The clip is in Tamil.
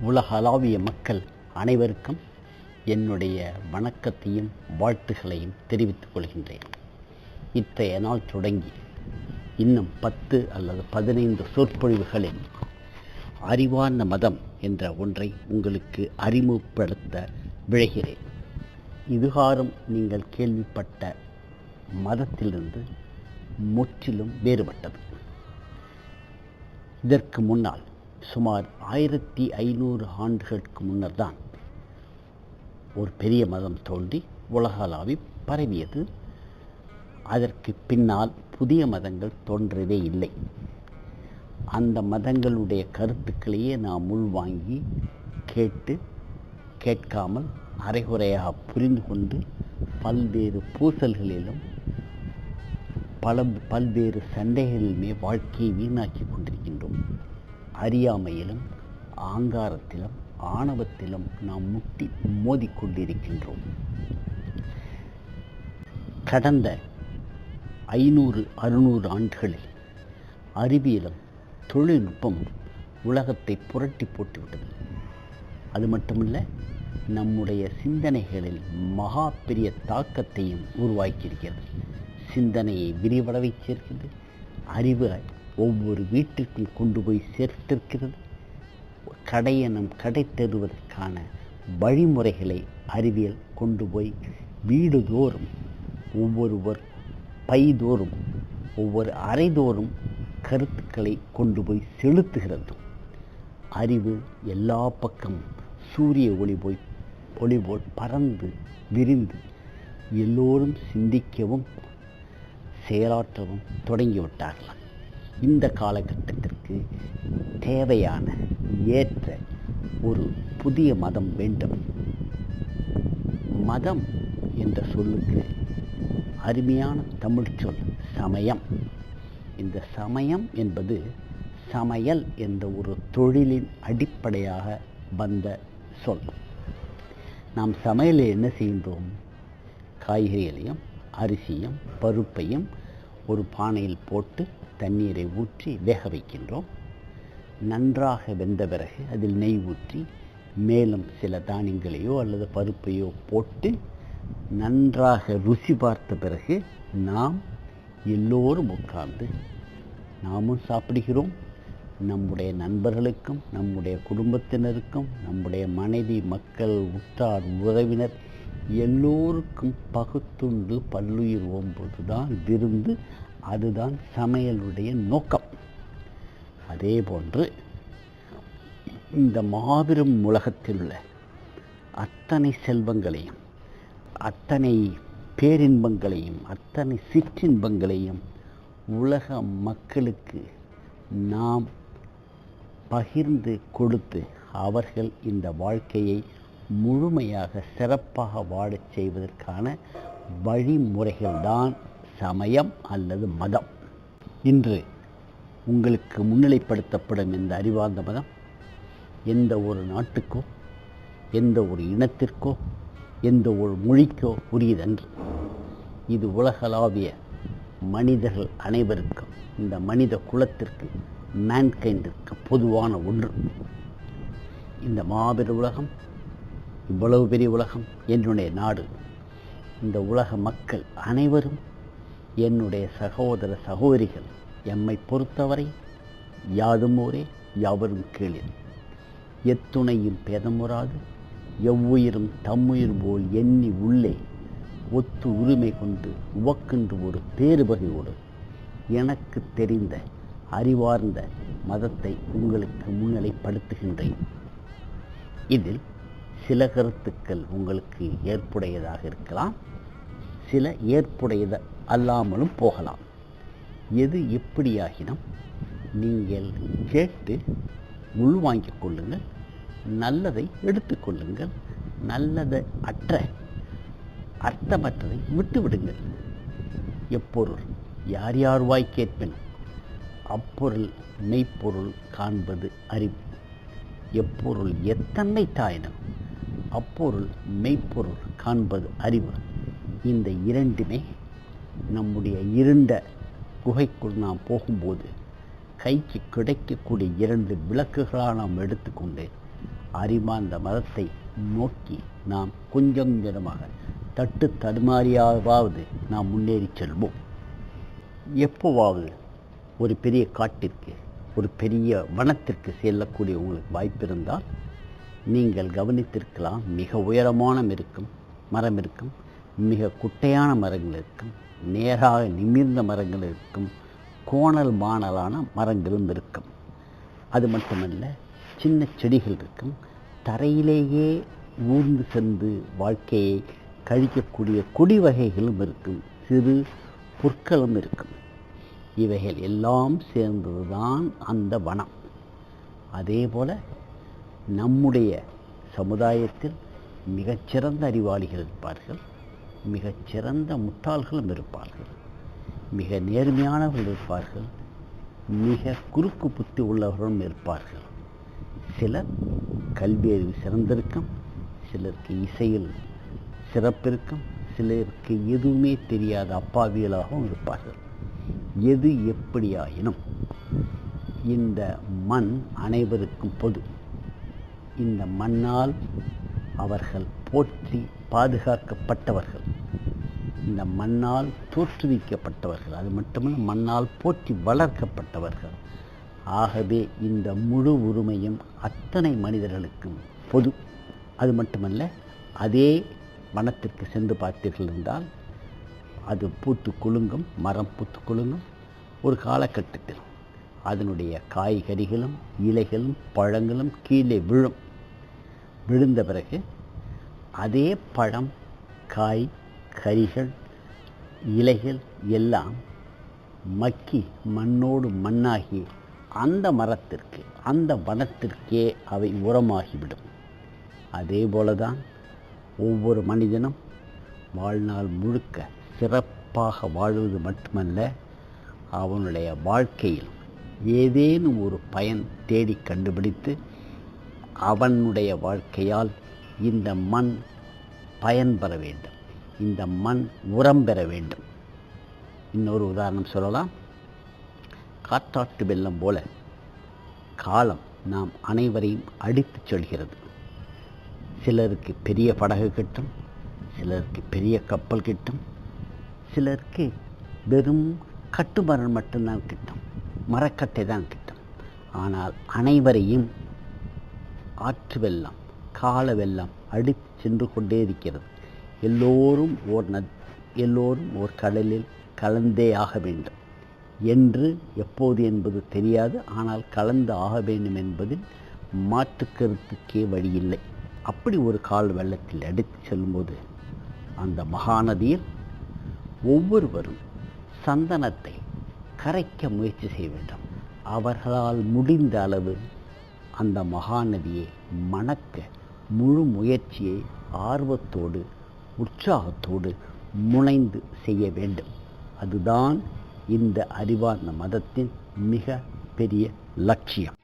உலகளாவிய மக்கள் அனைவருக்கும் என்னுடைய வணக்கத்தையும் வாழ்த்துகளையும் தெரிவித்துக் கொள்கின்றேன். இத்தைய நாள் தொடங்கி இன்னும் பத்து அல்லது பதினைந்து சொற்பொழிவுகளில் அறிவார்ந்த மதம் என்ற ஒன்றை உங்களுக்கு அறிமுகப்படுத்த விழைகிறேன். இதுகாரும் நீங்கள் கேள்விப்பட்ட மதத்திலிருந்து முற்றிலும் வேறுபட்டது. இதற்கு முன்னால் சுமார் ஆயிரத்தி ஐநூறு ஆண்டுகளுக்கு முன்னர் தான் ஒரு பெரிய மதம் தோன்றி உலகளாவி பரவியது. அதற்கு பின்னால் புதிய மதங்கள் தோன்றவே இல்லை. அந்த மதங்களுடைய கருத்துக்களையே நாம் உள்வாங்கி கேட்டு கேட்காமல் அரைகுறையாக புரிந்து கொண்டு பல்வேறு பூசல்களிலும் பல பல்வேறு சண்டைகளிலுமே வாழ்க்கையை வீணாக்கி அறியாமையிலும் ஆங்காரத்திலும் ஆணவத்திலும் நாம் முட்டி மோதிக்கொண்டிருக்கின்றோம் கடந்த ஐநூறு அறுநூறு ஆண்டுகளில் அறிவியலும் தொழில்நுட்பம் உலகத்தை புரட்டி போட்டுவிட்டது. அது மட்டுமல்ல நம்முடைய சிந்தனைகளில் மகா பெரிய தாக்கத்தையும் உருவாக்கியிருக்கிறது. சிந்தனையை விரிவட வைத்திருக்கிறது அறிவு ஒவ்வொரு வீட்டிற்கும் கொண்டு போய் சேர்த்திருக்கிறது. கடையனம் கடை தருவதற்கான வழிமுறைகளை அறிவியல் கொண்டு போய் வீடுதோறும் ஒவ்வொருவர் பைதோறும் ஒவ்வொரு அறைதோறும் கருத்துக்களை கொண்டு போய் செலுத்துகிறது. அறிவு எல்லா பக்கமும் சூரிய ஒளி போய் ஒளி போல் பறந்து விரிந்து எல்லோரும் சிந்திக்கவும் செயலாற்றவும் தொடங்கிவிட்டார்கள் இந்த காலகட்டத்திற்கு தேவையான ஏற்ற ஒரு புதிய மதம் வேண்டும். மதம் என்ற சொல்லுக்கு அருமையான தமிழ் சொல் சமயம். இந்த சமயம் என்பது சமையல் என்ற ஒரு தொழிலின் அடிப்படையாக வந்த சொல். நாம் சமையலில் என்ன செய்கின்றோம்? காய்கறிகளையும் அரிசியும் பருப்பையும் ஒரு பானையில் போட்டு தண்ணீரை ஊற்றி வேக வைக்கின்றோம். நன்றாக வெந்த பிறகு அதில் நெய் ஊற்றி மேலும் சில தானியங்களையோ அல்லது பருப்பையோ போட்டு நன்றாக ருசி பார்த்த பிறகு நாம் எல்லோரும் உட்கார்ந்து நாமும் சாப்பிடுகிறோம். நம்முடைய நண்பர்களுக்கும் நம்முடைய குடும்பத்தினருக்கும் நம்முடைய மனைவி மக்கள் உற்றார் உறவினர் எல்லோருக்கும் பகுத்துண்டு பல்லுயிர் ஓம்புவது தான் விருந்து. அதுதான் சமையலுடைய நோக்கம். அதே போன்று இந்த மாபெரும் உலகத்தில் உள்ள அத்தனை செல்வங்களையும் அத்தனை பேரின்பங்களையும் அத்தனை சிற்றின்பங்களையும் உலக மக்களுக்கு நாம் பகிர்ந்து கொடுத்து அவர்கள் இந்த வாழ்க்கையை முழுமையாக சிறப்பாக வாழச் செய்வதற்கான வழிமுறைகள்தான் சமயம் அல்லது மதம். இன்று உங்களுக்கு முன்னிலைப்படுத்தப்படும் இந்த அறிவார்ந்த மதம் எந்த ஒரு நாட்டுக்கோ எந்த ஒரு இனத்திற்கோ எந்த ஒரு மொழிக்கோ உரியதன்று இது உலகளாவிய மனிதர்கள் அனைவருக்கும் இந்த மனித குலத்திற்கு மேன்கைண்டிற்கு பொதுவான ஒன்று. இந்த மாபெரும் உலகம் இவ்வளவு பெரிய உலகம் என்னுடைய நாடு. இந்த உலக மக்கள் அனைவரும் என்னுடைய சகோதர சகோதரிகள் எம்மை பொறுத்தவரை யாதும் ஊரே யாவரும் கேளிர் எத்துணையும் பேதமுறாது எவ்வுயிரும் தம்முயிர் போல் எண்ணி உள்ளே. ஒத்து உரிமை கொண்டு உவக்கின்ற ஒரு பேருபகையோடு எனக்கு தெரிந்த அறிவார்ந்த மதத்தை உங்களுக்கு முன்னிலைப்படுத்துகின்றேன். இதில் சில கருத்துக்கள் உங்களுக்கு ஏற்புடையதாக இருக்கலாம். சில ஏற்புடையத அல்லாமலும் போகலாம். எது எப்படியாகினும் நீங்கள் கேட்டு உள்வாங்கிக் கொள்ளுங்கள் நல்லதை எடுத்துக்கொள்ளுங்கள் நல்லதை அற்ற அர்த்தமற்றதை விட்டுவிடுங்கள் எப்பொருள் யார் யார் வாய் கேட்பினும் அப்பொருள் மெய்ப்பொருள் காண்பது அறிவு. எப்பொருள் எத்தன்மை தாயினும் அப்பொருள் மெய்ப்பொருள் காண்பது அறிவு. இந்த இரண்டுமே நம்முடைய இருண்ட குகைக்குள் நாம் போகும்போது கைக்கு கிடைக்கக்கூடிய இரண்டு விளக்குகளாக நாம் எடுத்துக்கொண்டு அறிமாந்த மதத்தை நோக்கி நாம் கொஞ்சம் கொஞ்சமாக தட்டு தடுமாறியாவது நாம் முன்னேறி செல்வோம். எப்போவாவது ஒரு பெரிய காட்டிற்கு ஒரு பெரிய வனத்திற்கு செல்லக்கூடிய உங்களுக்கு வாய்ப்பு இருந்தால் நீங்கள் கவனித்திருக்கலாம். மிக உயரமான இருக்கும் மரம் இருக்கும். மிக குட்டையான மரங்கள் இருக்கும். நேராக நிமிர்ந்த மரங்கள் இருக்கும் கோணல் மாணலான மரங்களும் இருக்கும் அது மட்டுமல்ல சின்ன செடிகள் இருக்கும். தரையிலேயே ஊர்ந்து சென்று வாழ்க்கையை கழிக்கக்கூடிய கொடி வகைகளும் இருக்கும். சிறு புற்களும் இருக்கும். இவைகள் எல்லாம் சேர்ந்தது தான் அந்த வனம். அதே போல் நம்முடைய சமுதாயத்தில் மிகச்சிறந்த அறிவாளிகள் இருப்பார்கள். மிகச்சிறந்த முட்டாள்களும் இருப்பார்கள். மிக நேர்மையானவர்கள் இருப்பார்கள். மிக குறுக்கு புத்தி உள்ளவர்களும் இருப்பார்கள். சிலர் கல்வியறிவு சிறந்திருக்கும் சிலருக்கு இசையில் சிறப்பிருக்கும் சிலருக்கு எதுவுமே தெரியாத அப்பாவியலாகவும் இருப்பார்கள். எது எப்படியாயினும் இந்த மண் அனைவருக்கும் பொது. இந்த மண்ணால் அவர்கள் போற்றி பாதுகாக்கப்பட்டவர்கள். இந்த மண்ணால் தோற்றுவிக்கப்பட்டவர்கள் அது மட்டுமல்ல மண்ணால் போற்றி வளர்க்கப்பட்டவர்கள். ஆகவே இந்த முழு உரிமையும் அத்தனை மனிதர்களுக்கும் பொது. அது மட்டுமல்ல அதே வனத்திற்கு சென்று பார்த்தீர்கள் என்றால் அது பூத்து குலுங்கும் மரம் பூத்து குலுங்கும் ஒரு காலகட்டத்தில். அதனுடைய காய்கறிகளும் இலைகளும் பழங்களும் கீழே விழும். விழுந்த பிறகு அதே பழம் காய் கரிகள் இலைகள் எல்லாம் மக்கி மண்ணோடு மண்ணாகி அந்த மரத்திற்கு அந்த வனத்திற்கே அவை உரமாகிவிடும். அதே போலதான் ஒவ்வொரு மனிதனும் வாழ்நாள் முழுக்க சிறப்பாக வாழ்வது மட்டுமல்ல அவனுடைய வாழ்க்கையில் ஏதேனும் ஒரு பயன் தேடி கண்டுபிடித்து அவனுடைய வாழ்க்கையால் இந்த மண் பயன்பெற வேண்டும். இந்த மண் உரம் பெற வேண்டும். இன்னொரு உதாரணம் சொல்லலாம். காத்தாட்டு வெள்ளம் போல காலம் நாம் அனைவரையும் அடித்துச் செல்கிறது. சிலருக்கு பெரிய படகு கிட்டும் சிலருக்கு பெரிய கப்பல் கிட்டும் சிலருக்கு வெறும் கட்டுமரம் மட்டும்தான் கிட்டும் மரக்கட்டை தான் கிட்டும். ஆனால் அனைவரையும் ஆற்று வெள்ளம் கால வெள்ளம் அடித்து சென்று கொண்டே இருக்கிறது. எல்லோரும் ஓர் நத் எல்லோரும் ஓர் கடலில் கலந்தே ஆக வேண்டும். என்று எப்போது என்பது தெரியாது. ஆனால் கலந்து ஆக வேண்டும் என்பதில் மாற்று கருத்துக்கே வழியில்லை. அப்படி ஒரு கால் வெள்ளத்தில் அடித்து செல்லும்போது அந்த மகாநதியில் ஒவ்வொருவரும் சந்தனத்தை கரைக்க முயற்சி செய்ய வேண்டும். அவர்களால் முடிந்த அளவு அந்த மகாநதியை மணக்க முழு முயற்சியை ஆர்வத்தோடு உற்சாகத்தோடு முனைந்து செய்ய வேண்டும். அதுதான் இந்த அறிவார்ந்த மதத்தின் மிக பெரிய லட்சியம்.